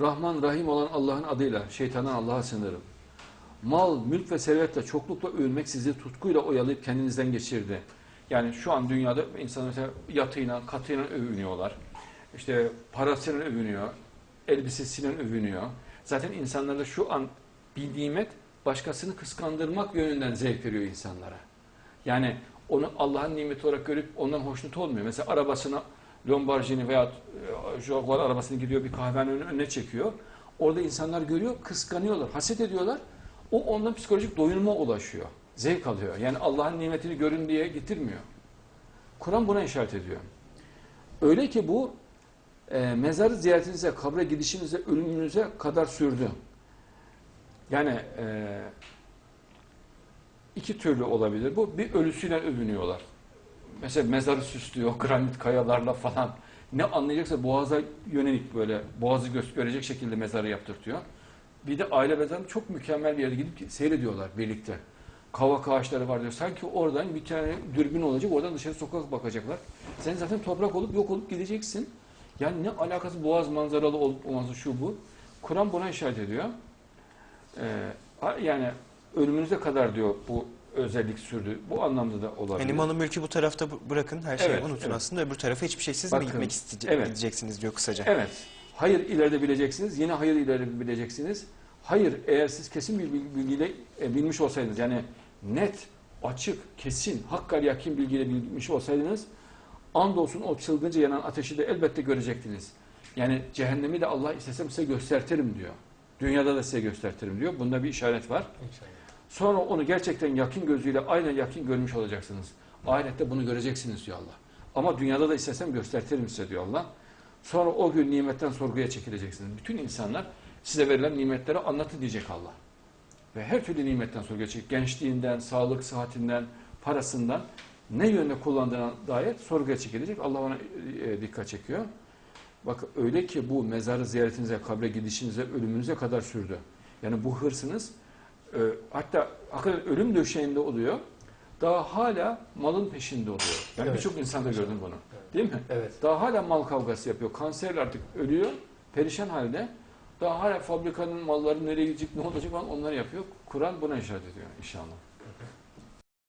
Rahman Rahim olan Allah'ın adıyla şeytandan Allah'a sığınırım. Mal, mülk ve servetle çoklukla övünmek sizi tutkuyla oyalayıp kendinizden geçirdi. Yani şu an dünyada insanlar mesela yatıyla, katıyla övünüyorlar. İşte parasıyla övünüyor, elbisesiyle övünüyor. Zaten insanlarda şu an bir nimet başkasını kıskandırmak yönünden zevk veriyor insanlara. Yani onu Allah'ın nimeti olarak görüp ondan hoşnut olmuyor. Mesela arabasına Lamborghini veya e, Jaguar arabasını gidiyor bir kahvenin önüne çekiyor. Orada insanlar görüyor, kıskanıyorlar, haset ediyorlar. O ondan psikolojik doyunma ulaşıyor. Zevk alıyor. Yani Allah'ın nimetini görün diye getirmiyor. Kur'an buna işaret ediyor. Öyle ki bu e, mezarı ziyaretinize, kabre gidişinize, ölümünüze kadar sürdü. Yani e, iki türlü olabilir bu. Bir ölüsüyle övünüyorlar. Mesela mezarı süslüyor granit kayalarla falan. Ne anlayacaksa boğaza yönelik böyle boğazı gö- görecek şekilde mezarı yaptırtıyor. Bir de aile mezarı çok mükemmel bir yere gidip seyrediyorlar birlikte. Kavak ağaçları var diyor. Sanki oradan bir tane dürbün olacak. Oradan dışarı sokak bakacaklar. Sen zaten toprak olup yok olup gideceksin. Yani ne alakası boğaz manzaralı olup olması şu bu. Kur'an buna işaret ediyor. Ee, yani ölümünüze kadar diyor bu özellik sürdü. Bu anlamda da olabilir. Yani malı mülkü bu tarafta bırakın her şeyi Evet, unutun evet. aslında öbür tarafa hiçbir şeysiz Bakın, mi gitmek evet. gideceksiniz diyor kısaca. Evet. Hayır ileride bileceksiniz. Yine hayır ileride bileceksiniz. Hayır eğer siz kesin bir bilgi- bilgiyle e, bilmiş olsaydınız yani net, açık, kesin, hakkal yakin bilgiyle bilmiş olsaydınız andolsun o çılgınca yanan ateşi de elbette görecektiniz. Yani cehennemi de Allah istesem size göstertirim diyor. Dünyada da size göstertirim diyor. Bunda bir işaret var. İnşallah. Sonra onu gerçekten yakın gözüyle aynen yakın görmüş olacaksınız. Ahirette bunu göreceksiniz diyor Allah. Ama dünyada da istesem göstertirim size diyor Allah. Sonra o gün nimetten sorguya çekileceksiniz. Bütün insanlar size verilen nimetleri anlatın diyecek Allah. Ve her türlü nimetten sorguya çekecek. Gençliğinden, sağlık, sıhhatinden, parasından ne yönde kullandığına dair sorguya çekilecek. Allah ona e, dikkat çekiyor. Bak öyle ki bu mezarı ziyaretinize, kabre gidişinize, ölümünüze kadar sürdü. Yani bu hırsınız e, hatta hakikaten ölüm döşeğinde oluyor. Daha hala malın peşinde oluyor. Yani Evet. birçok insanda gördüm bunu. Evet. Değil mi? Evet. Daha hala mal kavgası yapıyor. Kanserle artık ölüyor. Perişan halde. Daha hala fabrikanın malları nereye gidecek, ne olacak falan onları yapıyor. Kur'an buna işaret ediyor inşallah.